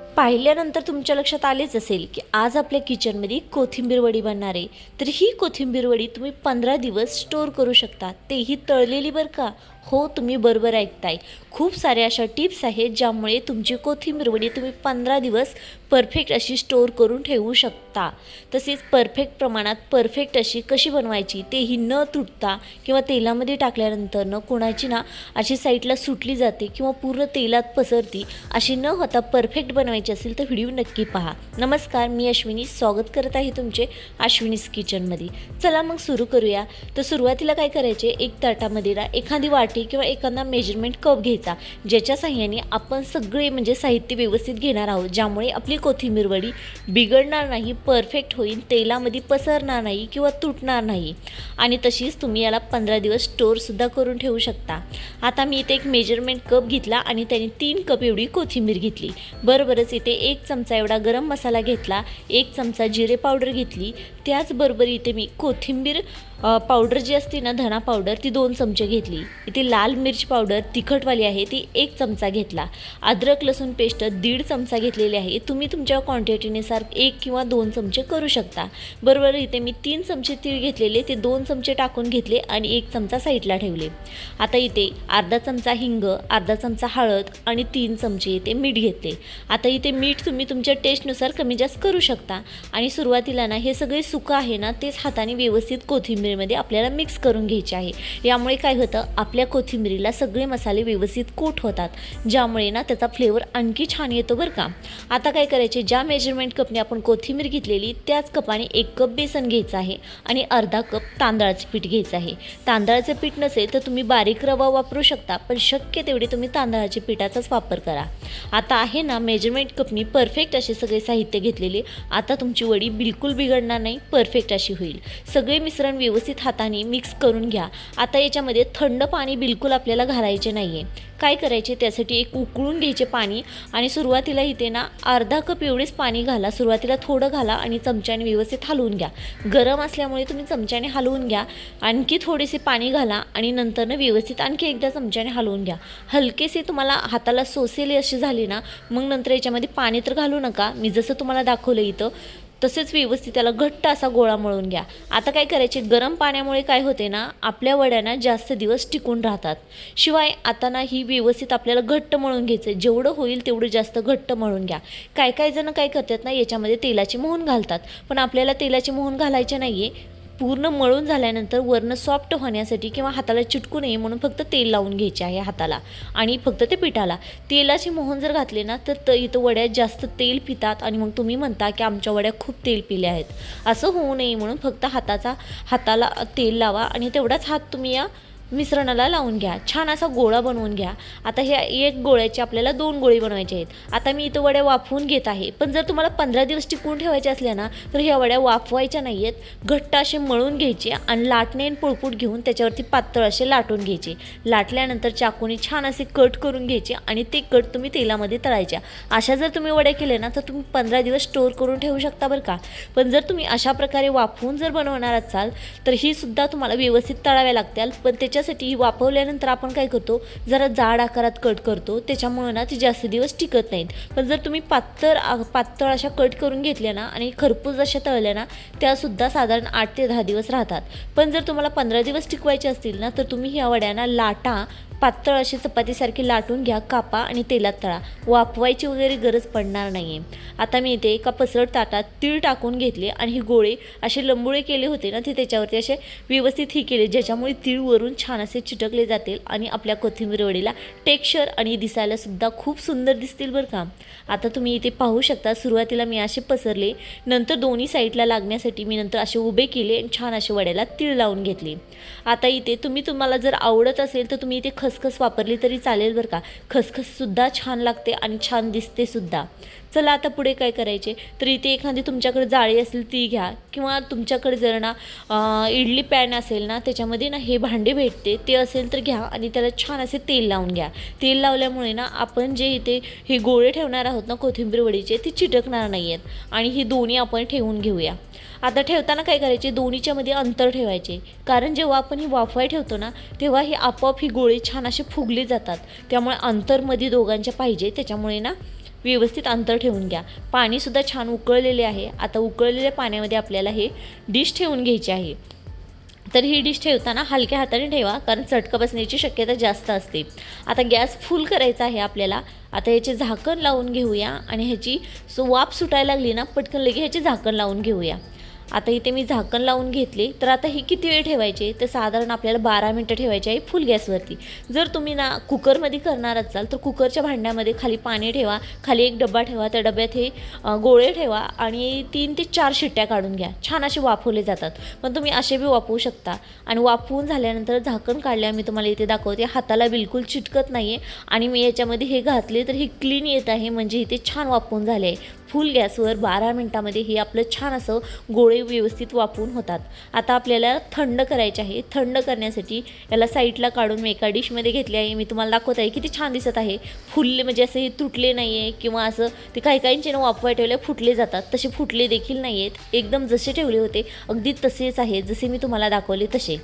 पाहिल्यानंतर तुमच्या लक्षात आलेच असेल की आज आपल्या किचनमध्ये कोथिंबीर वडी बनणार आहे. तर ही कोथिंबीर वडी तुम्ही पंधरा दिवस स्टोअर करू शकता. तेही तळलेली बरं का? हो तुम्ही बरोबर ऐकताय. खूप साऱ्या अशा टिप्स आहेत ज्यामुळे तुमची कोथिंबीरवडी तुम्ही पंधरा दिवस परफेक्ट अशी स्टोअर करून ठेवू शकता. तसेच परफेक्ट प्रमाणात परफेक्ट अशी कशी बनवायची तेही न तुटता किंवा तेलामध्ये टाकल्यानंतर न कोणाची ना अशी साईडला सुटली जाते किंवा पूर्ण तेलात पसरती अशी न होता परफेक्ट बनवायची असेल तर व्हिडिओ नक्की पहा. नमस्कार मी अश्विनी. स्वागत करत आहे तुमचे अश्विनीस किचनमध्ये. चला मग सुरू करूया. तर सुरुवातीला काय करायचे? एक ताटामध्ये ना एखादी वाट किंवा एखादा मेजरमेंट कप घ्यायचा ज्याच्या साह्याने आपण सगळे म्हणजे साहित्य व्यवस्थित घेणार आहोत ज्यामुळे आपली कोथिंबीर वडी बिघडणार नाही परफेक्ट होईल तेलामध्ये पसरणार नाही किंवा तुटणार नाही. आणि तशीच तुम्ही याला पंधरा दिवस स्टोअरसुद्धा करून ठेवू शकता. आता मी इथे एक मेजरमेंट कप घेतला आणि त्याने तीन कप एवढी कोथिंबीर घेतली. बरोबरच इथे एक चमचा एवढा गरम मसाला घेतला एक चमचा जिरे पावडर घेतली. त्याचबरोबर इथे मी कोथिंबीर पावडर जी असते ना धना पावडर ती दोन चमचे घेतली. इथे लाल मिरची पावडर तिखटवाली आहे ती एक चमचा घेतला. अद्रक लसूण पेस्ट दीड चमचा घेतलेली आहे. तुम्ही तुमच्या क्वांटिटीनुसार एक किंवा दोन चमचे करू शकता. बरोबर इथे मी तीन चमचे तीळ घेतलेले ते दोन चमचे टाकून घेतले आणि एक चमचा साईडला ठेवले. आता इथे अर्धा चमचा हिंग अर्धा चमचा हळद आणि तीन चमचे इथे मीठ घेतले. आता इथे मीठ तुम्ही तुमच्या टेस्टनुसार कमी जास्त करू शकता. आणि सुरुवातीला ना हे सगळे सुकं आहे ना तेच हाताने व्यवस्थित कोथिंबीर कोथिंबीरमध्ये आपल्याला मिक्स करून घ्यायचे आहे. यामुळे काय होतं आपल्या कोथिंबीरीला सगळे मसाले व्यवस्थित कोट होतात ज्यामुळे ना त्याचा फ्लेवर आणखी छान येतो बरं का. आता काय करायचे ज्या मेजरमेंट कपने आपण कोथिंबीर घेतलेली त्याच कपाने एक कप बेसन घ्यायचं आहे आणि अर्धा कप तांदळाचं पीठ घ्यायचं आहे. तांदळाचं पीठ नसेल तर तुम्ही बारीक रवा वापरू शकता पण शक्य तेवढे तुम्ही तांदळाच्या पिठाचाच वापर करा. आता आहे ना मेजरमेंट कपनी परफेक्ट असे सगळे साहित्य घेतलेले आता तुमची वडी बिलकुल बिघडणार नाही परफेक्ट अशी होईल. सगळे मिश्रण व्यवस्थित व्यवस्थित हाताने मिक्स करून घ्या. आता याच्यामध्ये थंड पाणी बिलकुल आपल्याला घालायचे नाही आहे काय करायचे? त्यासाठी एक उकळून घ्यायचे पाणी आणि सुरुवातीला इथे ना अर्धा कप एवढेच पाणी घाला. सुरुवातीला थोडं घाला आणि चमच्याने व्यवस्थित हलवून घ्या. गरम असल्यामुळे तुम्ही चमच्याने हलवून घ्या. आणखी थोडेसे पाणी घाला आणि नंतरनं व्यवस्थित आणखी एकदा चमच्याने हलवून घ्या. हलकेसे तुम्हाला हाताला सोसेले असे झाले ना मग नंतर याच्यामध्ये पाणी तर घालू नका. मी जसं तुम्हाला दाखवलं इथं तसेच व्यवस्थित त्याला घट्ट असा गोळा मळून घ्या. आता काय करायचे? गरम पाण्यामुळे काय होते ना आपल्या वड्यांना जास्त दिवस टिकून राहतात. शिवाय आता ना ही व्यवस्थित आपल्याला घट्ट मळून घ्यायचं आहे जेवढं होईल तेवढं जास्त घट्ट मळून घ्या. काय काय जण काय करतात ना याच्यामध्ये तेलाची मोहन घालतात. पण आपल्याला तेलाची मोहन घालायचे नाही आहे पूर्ण मळून झाल्यानंतर वरनं सॉफ्ट होण्यासाठी किंवा हाताला चिटकू नये म्हणून फक्त तेल लावून घ्यायचे आहे हाताला. आणि फक्त ते पिठाला. तेलाची मोहन जर घातले ना तर त इथं वड्यात जास्त तेल पितात आणि मग तुम्ही म्हणता की आमच्या वड्या खूप तेल पिल्या आहेत. असं होऊ नये म्हणून फक्त हाताचा हाताला तेल लावा आणि तेवढाच हात तुम्ही या मिश्रणाला लावून घ्या. छान असा गोळा बनवून घ्या. आता ह्या एक गोळ्याचे आपल्याला दोन गोळे बनवायचे आहेत. आता मी इथं वड्या वाफवून घेत आहे. पण जर तुम्हाला पंधरा दिवस टिकवून ठेवायच्या असल्या ना तर ह्या वड्या वाफवायच्या नाही आहेत घट्ट असे मळून घ्यायचे आणि लाटणे आणि पोळपूट घेऊन त्याच्यावरती पातळ असे लाटून घ्यायचे. लाटल्यानंतर चाकूने छान असे कट करून घ्यायचे आणि ते कट तुम्ही तेलामध्ये तळायच्या. अशा जर तुम्ही वड्या केल्या ना तर तुम्ही पंधरा दिवस स्टोअर करून ठेवू शकता बरं का. पण जर तुम्ही अशा प्रकारे वाफवून जर बनवणार असाल तर ही सुद्धा तुम्हाला व्यवस्थित तळाव्या लागतील. पण त्याच्यासाठी वापरल्यानंतर आपण काय करतो जरा जाड आकारात कट करतो. त्याच्यामुळं ना ती जास्त दिवस टिकत नाहीत. पण जर तुम्ही पातळ पातळ अशा कट करून घेतल्या ना आणि खरपूस अशा तळल्या ना त्यासुद्धा साधारण आठ ते दहा दिवस राहतात. पण जर तुम्हाला पंधरा दिवस टिकवायचे असतील ना तर तुम्ही ह्या वड्यांना लाटा पातळ अशी चपातीसारखी लाटून घ्या कापा आणि तेलात तळा. वाफवायची वगैरे गरज पडणार नाही आहे आता मी इथे एका पसरट ताटात तीळ टाकून घेतले आणि हे गोळे असे लंबुळे केले होते ना ते त्याच्यावरती असे व्यवस्थित ही केले ज्याच्यामुळे तीळ वरून छान असे चिटकले जातील आणि आपल्या कोथिंबीर वडीला टेक्स्चर आणि दिसायला सुद्धा खूप सुंदर दिसतील बरं का. आता तुम्ही इथे पाहू शकता सुरुवातीला मी असे पसरले नंतर दोन्ही साईडला लागण्यासाठी मी नंतर असे उभे केले आणि छान असे वड्याला तीळ लावून घेतले. आता इथे तुम्ही तुम्हाला जर आवडत असेल तर तुम्ही इथे खस खसखस वापरली तरी चालेल बरं का. खसखससुद्धा छान लागते आणि छान दिसते सुद्धा. चला आता पुढे काय करायचे? तर इथे एखादी तुमच्याकडे जाळी असेल ती घ्या. किंवा तुमच्याकडे जर ना इडली पॅन असेल ना त्याच्यामध्ये ना हे भांडे भेटते. ते असेल तर घ्या आणि त्याला छान असे तेल लावून घ्या. तेल लावल्यामुळे ना आपण जे इथे हे गोळे ठेवणार आहोत ना कोथिंबीर वडीचे ते चिटकणार नाही आहेत आणि ही दोन्ही आपण ठेवून घेऊया. आता ठेवताना काय करायचे? दोन्हीच्या मध्ये अंतर ठेवायचे. कारण जेव्हा आपण ही वाफवाय ठेवतो ना तेव्हा ही आपोआप ही गोळे छान असे फुगले जातात. त्यामुळे अंतरमध्ये दोघांच्या पाहिजे. त्याच्यामुळे ना व्यवस्थित अंतर ठेवून घ्या. पाणीसुद्धा छान उकळलेले आहे. आता उकळलेल्या पाण्यामध्ये आपल्याला हे डिश ठेवून घ्यायची आहे. तर ही डिश ठेवताना हलक्या हाताने ठेवा कारण चटका बसण्याची शक्यता जास्त असते. आता गॅस फुल करायचा आहे आपल्याला. आता ह्याचे झाकण लावून घेऊया आणि ह्याची सो वाफ सुटायला लागली ना पटकन लगे ह्याचे झाकण लावून घेऊया. आता इथे मी झाकण लावून घेतले. तर आता ही किती वेळ ठेवायचे? तर साधारण आपल्याला बारा मिनटं ठेवायचे आहे फुल गॅसवरती. जर तुम्ही ना कुकरमध्ये करणार असाल तर कुकरच्या भांड्यामध्ये खाली पाणी ठेवा खाली एक डबा ठेवा त्या डब्यात हे गोळे ठेवा आणि तीन ते चार शिट्ट्या काढून घ्या. छान असे वाफवले जातात. पण तुम्ही असे बी वाफवू शकता. आणि वाफवून झाल्यानंतर झाकण काढल्या मी तुम्हाला इथे दाखवते हाताला बिलकुल चिटकत नाही आहे आणि मी याच्यामध्ये हे घातले तर हे क्लीन येत आहे. म्हणजे इथे छान वाफवून झाले आहे. फुल गॅसवर बारा मिनटामध्ये हे आपलं छान असं गोळे व्यवस्थित वापरून होतात. आता आपल्याला थंड करायचे आहे. थंड करण्यासाठी याला साईडला काढून मी एका डिशमध्ये घेतले आहे. मी तुम्हाला दाखवत आहे किती छान दिसत आहे. फुलले म्हणजे असे हे तुटले नाही आहे किंवा असं ते काही काहींचे ना वाफवा ठेवले फुटले जातात. तसे फुटले देखील नाही आहेत एकदम जसे ठेवले होते अगदी तसेच आहेत जसे मी तुम्हाला दाखवले तसे.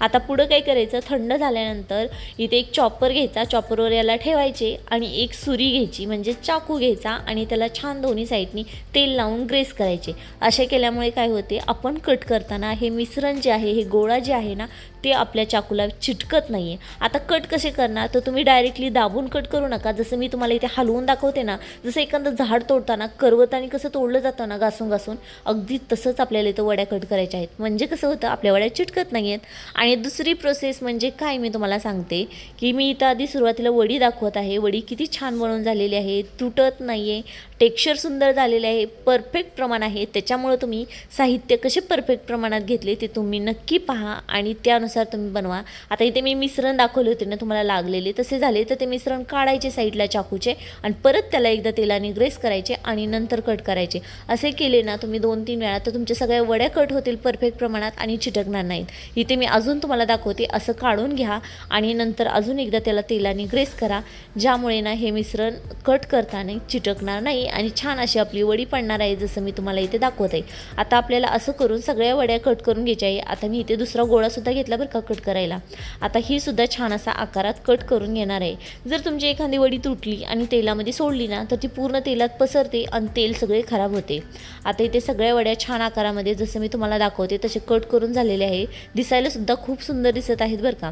आता पुढं काय करायचं? थंड झाल्यानंतर इथे एक चॉपर घ्यायचा. चॉपरवर याला ठेवायचे आणि एक सुरी घ्यायची. म्हणजे चाकू घ्यायचा आणि त्याला छान दोन्ही साईडनी तेल लावून ग्रेस करायचे. असे केल्यामुळे काय होते आपण कट करताना हे मिश्रण जे आहे हे गोळा जे आहे ना ते आपल्या चाकूला चिटकत नाही आहे आता कट कसे करणार? तर तुम्ही डायरेक्टली दाबून कट करू नका. जसं मी तुम्हाला इथे हलवून दाखवते ना जसं एखादं झाड तोडताना करवताना कसं तोडलं जातं ना घासून घासून अगदी तसंच आपल्याला इथं वड्या कट करायच्या आहेत. म्हणजे कसं होतं आपल्या वड्या चिटकत नाही आहेत आणि दुसरी प्रोसेस म्हणजे काय मी तुम्हाला सांगते की मी इथं आधी सुरुवातीला वडी दाखवत आहे. वडी किती छान बनवून झालेली आहे तुटत नाही आहे टेक्स्चरसुद्धा सुंदर झालेले आहे परफेक्ट प्रमाण आहे. त्याच्यामुळं तुम्ही साहित्य कसे परफेक्ट प्रमाणात घेतले ते तुम्ही नक्की पहा आणि त्यानुसार तुम्ही बनवा. आता इथे मी मिश्रण दाखवले होते ना तुम्हाला लागलेले तसे झाले. तर ते मिश्रण काढायचे साईडला चाकूचे आणि परत त्याला एकदा तेलाने ग्रेस करायचे आणि नंतर कट करायचे. असे केले ना तुम्ही दोन तीन वेळा तर तुमच्या सगळ्या वड्या कट होतील परफेक्ट प्रमाणात आणि चिटकणार नाहीत. इथे मी अजून तुम्हाला दाखवते असं काढून घ्या आणि नंतर अजून एकदा त्याला तेलाने ग्रेस करा. ज्यामुळे ना हे मिश्रण कट करताना चिटकणार नाही आणि छान अशी आपली वडी पडणार आहे जसं मी तुम्हाला इथे दाखवत आहे. आता आपल्याला असं करून सगळ्या वड्या कट करून घ्यायच्या आहे. आता मी इथे दुसरा गोळासुद्धा घेतला बरं का कट करायला. आता ही सुद्धा छान असा आकारात कट करून घेणार आहे. जर तुमची एखादी वडी तुटली आणि तेलामध्ये सोडली ना तर ती पूर्ण तेलात पसरते आणि तेल सगळे खराब होते. आता इथे सगळ्या वड्या छान आकारामध्ये जसं मी तुम्हाला दाखवते तसे कट करून झालेले आहे. दिसायला सुद्धा खूप सुंदर दिसत आहेत बरं का.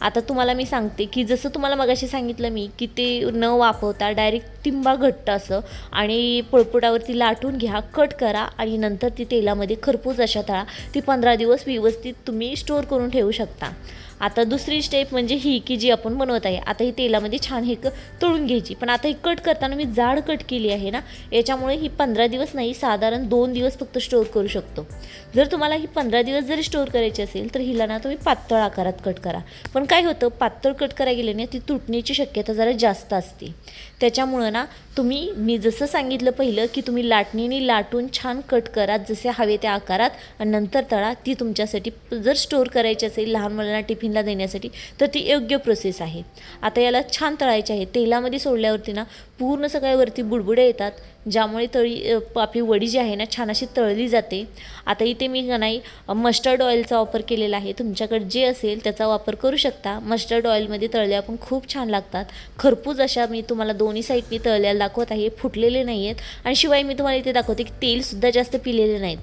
आता तुम्हाला मी सांगते की जसं तुम्हाला मगाशी सांगितलं मी की ते न वापरता डायरेक्ट तिंबा घट्ट असं आणि पळपुटावरती लाटून घ्या कट करा आणि नंतर ती तेलामध्ये खरपूस अशा तळा. ती पंधरा दिवस व्यवस्थित तुम्ही स्टोअर करून ठेवू शकता. आता दुसरी स्टेप म्हणजे ही की जी आपण बनवत आहे आता ही तेलामध्ये छान हे क तळून घ्यायची. पण आता ही कट करताना मी जाड कट केली आहे ना याच्यामुळे ही पंधरा दिवस नाही साधारण दोन दिवस फक्त स्टोअर करू शकतो. जर तुम्हाला ही पंधरा दिवस जरी स्टोअर करायची असेल तर हिला ना तुम्ही पातळ आकारात कट करा. पण काय होतं पातळ कट करायला गेले ती तुटण्याची शक्यता जरा जास्त असते. त्याच्यामुळं ना तुम्ही मी जसं सांगितलं पहिलं की तुम्ही लाटणीने लाटून छान कट करा जसे हवे त्या आकारात आणि नंतर तळा ती तुमच्यासाठी जर स्टोअर करायची असेल लहान मुलांना टिफिनला देण्यासाठी तर ती योग्य प्रोसेस आहे. आता याला छान तळायचे आहे. तेलामध्ये सोडल्यावरती ना पूर्ण सगळ्यावरती बुडबुडे येतात ज्यामुळे तळी आपली वडी जी आहे ना छान अशी तळली जाते. आता इथे मी नाही मस्टर्ड ऑइलचा वापर केलेला आहे. तुमच्याकडे जे असेल त्याचा वापर करू शकता. मस्टर्ड ऑइलमध्ये तळल्या पण खूप छान लागतात. खरपूस अशा मी तुम्हाला दोन्ही साईडनी तळल्याला दाखवत आहे. फुटलेले नाही आहेत आणि शिवाय मी तुम्हाला इथे दाखवते की तेलसुद्धा जास्त पिलेले नाहीत.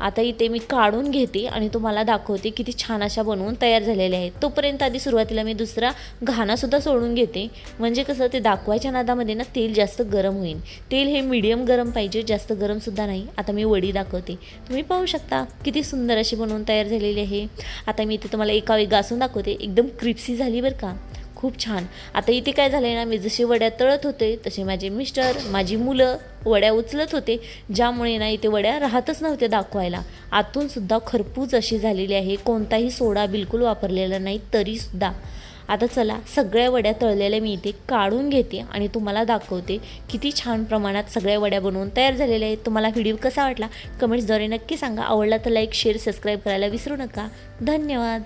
आता इथे मी काढून घेते आणि तुम्हाला दाखवते किती छान अशा बनवून तयार झालेल्या आहेत. तोपर्यंत आधी सुरुवातीला मी दुसरा घाणासुद्धा सोडून घेते. म्हणजे कसं ते दाखवायच्या नादामध्ये ना तेल जास्त गरम होईल. तेल हे मीडियम गरम पाहिजे जास्त गरमसुद्धा नाही. आता मी वडी दाखवते. तुम्ही पाहू शकता किती सुंदर अशी बनवून तयार झालेली आहे. आता मी इथे तुम्हाला एका वेग घासून दाखवते. एकदम क्रिप्सी झाली बरं का. खूप छान. आता इथे काय झालं आहे ना मी जशी वड्या तळत होते तसे माझे मिस्टर माझी मुलं वड्या उचलत होते ज्यामुळे ना इथे वड्या राहतच नव्हत्या दाखवायला. आतूनसुद्धा खरपूज अशी झालेली आहे कोणताही सोडा बिलकुल वापरलेला नाही तरीसुद्धा आता चला सगळ्या वड्या तळलेल्या मी इथे काढून घेते आणि तुम्हाला दाखवते किती छान प्रमाणात सगळ्या वड्या बनवून तयार झालेल्या आहेत. तुम्हाला व्हिडिओ कसा वाटला? कमेंट्सद्वारे नक्की सांगा. आवडला तर लाईक शेअर सबस्क्राईब करायला विसरू नका. धन्यवाद.